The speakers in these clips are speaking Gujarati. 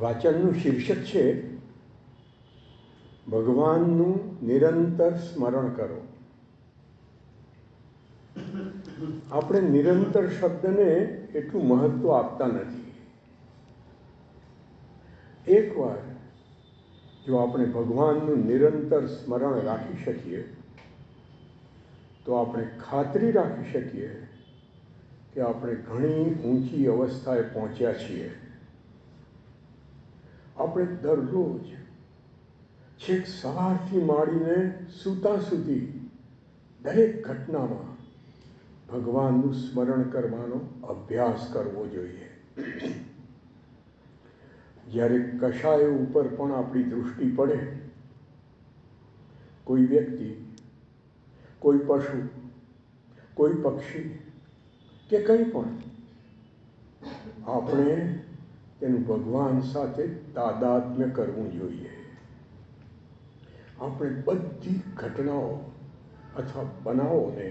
વાચનનું શીર્ષક છે, ભગવાનનું નિરંતર સ્મરણ કરો. આપણે નિરંતર શબ્દને એટલું મહત્વ આપતા નથી. એકવાર જો આપણે ભગવાનનું નિરંતર સ્મરણ રાખી શકીએ, તો આપણે ખાતરી રાખી શકીએ કે આપણે ઘણી ઊંચી અવસ્થાએ પહોંચ્યા છીએ. આપણે દરરોજ છેક સવારથી માંડીને સૂતા સુધી દરેક ઘટનામાં ભગવાનનું સ્મરણ કરવાનો અભ્યાસ કરવો જોઈએ. જ્યારે કશાય ઉપર પણ આપણી દૃષ્ટિ પડે, કોઈ વ્યક્તિ, કોઈ પશુ, કોઈ પક્ષી કે કંઈ પણ, આપણે તેનું ભગવાન સાથે તાદાત્મ્ય કરવું જોઈએ. આપણે બધી ઘટનાઓ અથવા બનાવોને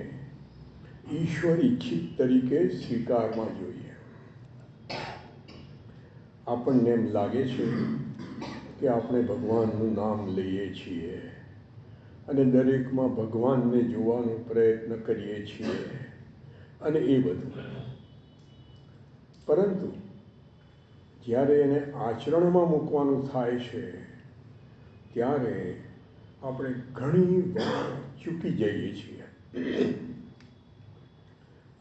ઈશ્વર ઈચ્છિત તરીકે સ્વીકારવા જોઈએ. આપણને એમ લાગે છે કે આપણે ભગવાનનું નામ લઈએ છીએ અને દરેકમાં ભગવાનને જોવાનો પ્રયત્ન કરીએ છીએ અને એ બધું. પરંતુ જ્યારે એને આચરણમાં મૂકવાનું થાય છે, ત્યારે આપણે ઘણી વાર ચૂકી જઈએ છીએ.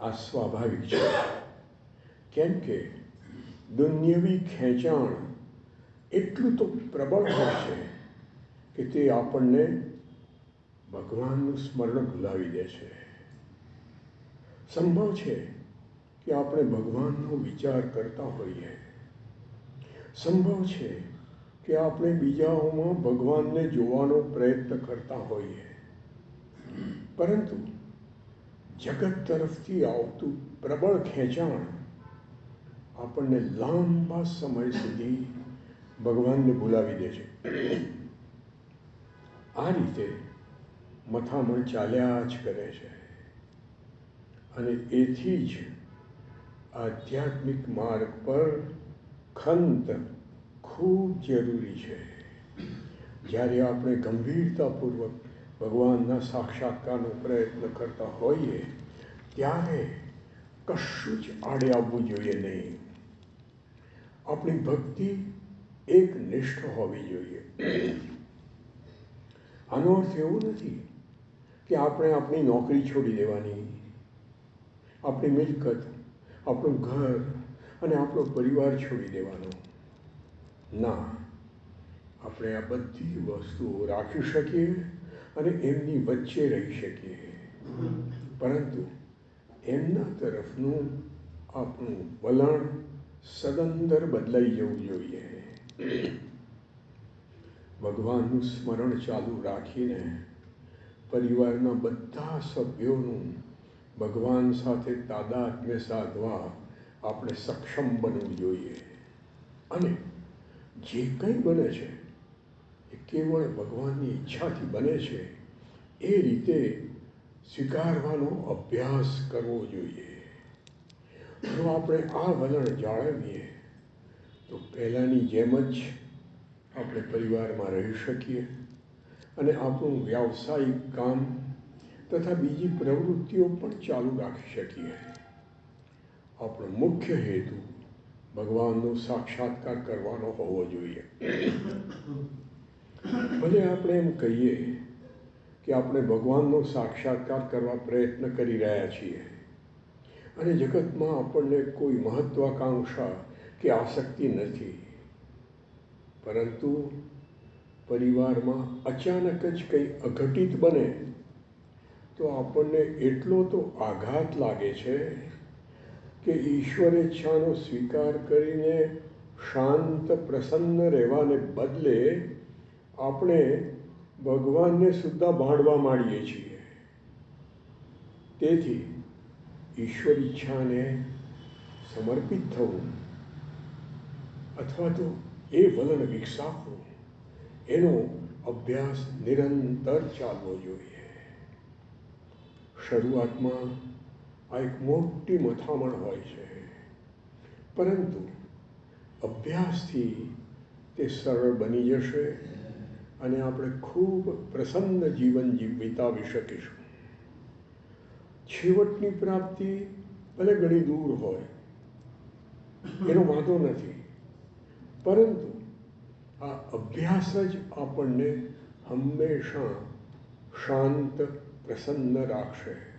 આ સ્વાભાવિક છે. કેમ કે દુન્યવી ખેંચાણ એટલું તો પ્રબળ હોય છે કે તે આપણને ભગવાનનું સ્મરણ ભૂલાવી દે છે. સંભવ છે કે આપણે ભગવાનનો વિચાર કરતા હોઈએ સંભવ છે કે આપણે બીજાઓમાં ભગવાનને જોવાનો પ્રયત્ન કરતા હોઈએ. પરંતુ જગત તરફથી આવતું પ્રબળ ખેંચાણ આપણને લાંબા સમય સુધી ભગવાનને ભૂલાવી દે છે. આ રીતે મથામણ ચાલ્યા જ કરે છે. અને એથી જ આધ્યાત્મિક માર્ગ પર ખંત ખૂબ જરૂરી છે. જ્યારે આપણે ગંભીરતાપૂર્વક ભગવાનના સાક્ષાત્કારનો પ્રયત્ન કરતા હોઈએ, ત્યારે કશું જ આડે આવવું જોઈએ નહીં. આપણી ભક્તિ એક નિષ્ઠ હોવી જોઈએ. આનો અર્થ એવો નથી કે આપણે આપણી નોકરી છોડી દેવાની, આપણી મિલકત, આપણું ઘર અને આપણો પરિવાર છોડી દેવાનો. ના, આપણે આ બધી વસ્તુઓ રાખી શકીએ અને એમની વચ્ચે રહી શકીએ. પરંતુ એમના તરફનું આપણું વલણ સદંતર બદલાઈ જવું જોઈએ. ભગવાનનું સ્મરણ ચાલુ રાખીને પરિવારના બધા સભ્યોનું ભગવાન સાથે તાદાત્મ્ય સાધવા આપણે સક્ષમ બનવું જોઈએ. અને જે કંઈ બને છે, એ કેવળ ભગવાનની ઈચ્છાથી બને છે, એ રીતે સ્વીકારવાનો અભ્યાસ કરવો જોઈએ. જો આપણે આ વલણ જાળવીએ, તો પહેલાંની જેમ જ આપણે પરિવારમાં રહી શકીએ અને આપણું વ્યાવસાયિક કામ તથા બીજી પ્રવૃત્તિઓ પણ ચાલુ રાખી શકીએ. આપણો મુખ્ય હેતુ ભગવાનનો સાક્ષાત્કાર કરવાનો હોવો જોઈએ. ભલે આપણે એમ કહીએ કે આપણે ભગવાનનો સાક્ષાત્કાર કરવા પ્રયત્ન કરી રહ્યા છીએ અને જગતમાં આપણને કોઈ મહત્વાકાંક્ષા કે આસક્તિ નથી. પરંતુ પરિવારમાં અચાનક જ કંઈ અઘટિત બને તો આપણને એટલો તો આઘાત લાગે છે કે ઈશ્વર ઈચ્છાનો સ્વીકાર કરીને શાંત, પ્રસન્ન રહેવાને બદલે આપણે ભગવાનને સુદ્ધા ભાંડવા માંડીએ છીએ. તેથી ઈશ્વર ઈચ્છાને સમર્પિત થવું અથવા તો એ વલણ વિકસાવવું, એનો અભ્યાસ નિરંતર ચાલવો જોઈએ. શરૂઆતમાં આ એક મોટી મથામણ હોય છે. પરંતુ અભ્યાસથી તે સરળ બની જશે અને આપણે ખૂબ પ્રસન્ન જીવન જીવ વિતાવી શકીશું. છેવટની પ્રાપ્તિ ભલે ઘણી દૂર હોય, એનો વાંધો નથી. પરંતુ આ અભ્યાસ જ આપણને હંમેશા શાંત, પ્રસન્ન રાખશે.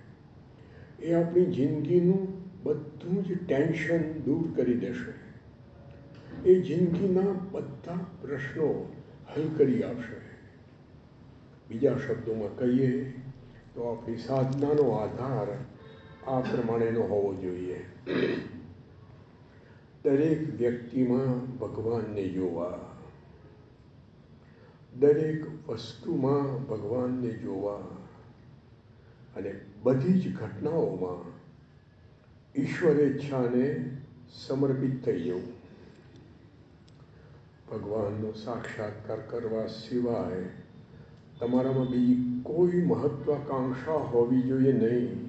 એ આપણી જિંદગીનું બધું જ ટેન્શન દૂર કરી દેશે. એ જિંદગીના બધા પ્રશ્નો હલ કરી આપશે. બીજા શબ્દોમાં કહીએ તો આપણી સાધનાનો આધાર આ પ્રમાણેનો હોવો જોઈએ. દરેક વ્યક્તિમાં ભગવાનને જોવા. દરેક વસ્તુમાં ભગવાનને જોવા. અને બધી જ ઘટનાઓમાં ઈશ્વરેચ્છાને સમર્પિત થઈ જવું ભગવાનનો સાક્ષાત્કાર કરવા સિવાય તમારામાં બીજી કોઈ મહત્વાકાંક્ષા હોવી જોઈએ નહીં.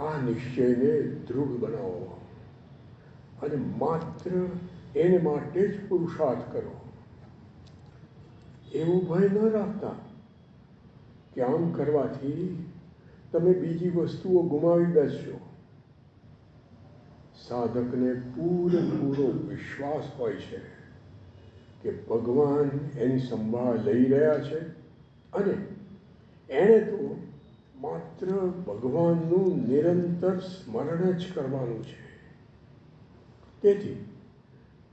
આ નિશ્ચયને દૃઢ બનાવો અને માત્ર એને માટે જ પુરુષાર્થ કરો. એવો ભય ન રાખતા. કે આમ કરવાથી તમે બીજી વસ્તુઓ ગુમાવી બેસશો. સાધકને પૂરેપૂરો વિશ્વાસ હોય છે કે ભગવાન એની સંભાળ લઈ રહ્યા છે અને એણે તો માત્ર ભગવાનનું નિરંતર સ્મરણ જ કરવાનું છે. તેથી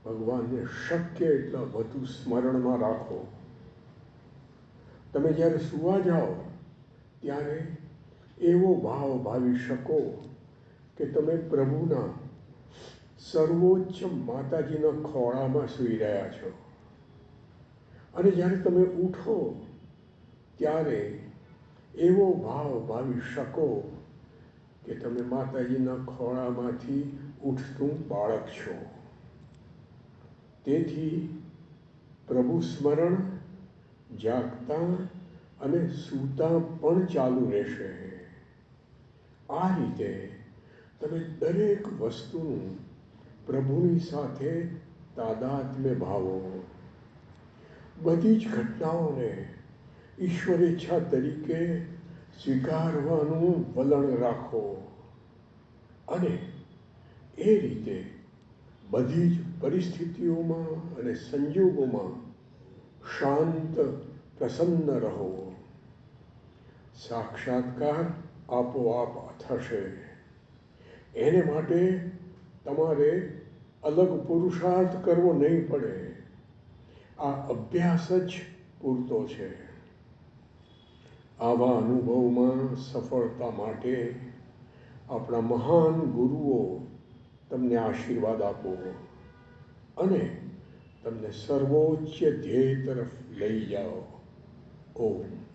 ભગવાનને શક્ય એટલા વધુ સ્મરણમાં રાખો. તમે જ્યારે સુવા જાઓ, ત્યારે એવો ભાવ ભાવી શકો કે તમે પ્રભુના સર્વોચ્ચ માતાજીના ખોળામાં સૂઈ રહ્યા છો. અને જ્યારે તમે ઉઠો, ત્યારે એવો ભાવ ભાવી શકો કે તમે માતાજીના ખોળામાંથી ઉઠતું બાળક છો. તેથી પ્રભુ સ્મરણ જાગતા અને સૂતા પણ ચાલુ રહેશે. આ રીતે તમે દરેક વસ્તુનું પ્રભુની સાથે તાદાત્મ્ય ભાવો. બધી જ ઘટનાઓને ઈશ્વર ઈચ્છા તરીકે સ્વીકારવાનું વલણ રાખો. અને એ રીતે બધી જ પરિસ્થિતિઓમાં અને સંજોગોમાં શાંત, પ્રસન્ન રહો. સાક્ષાત્કાર આપોઆપ થશે. એને માટે તમારે અલગ પુરુષાર્થ કરવો નહીં પડે. આ અભ્યાસ જ પૂરતો છે. આવા અનુભવમાં સફળતા માટે આપણા મહાન ગુરુઓ તમને આશીર્વાદ આપો. અને તમને સર્વોચ્ચ ધ્યેય તરફ લઈ જાઓ. ઓમ.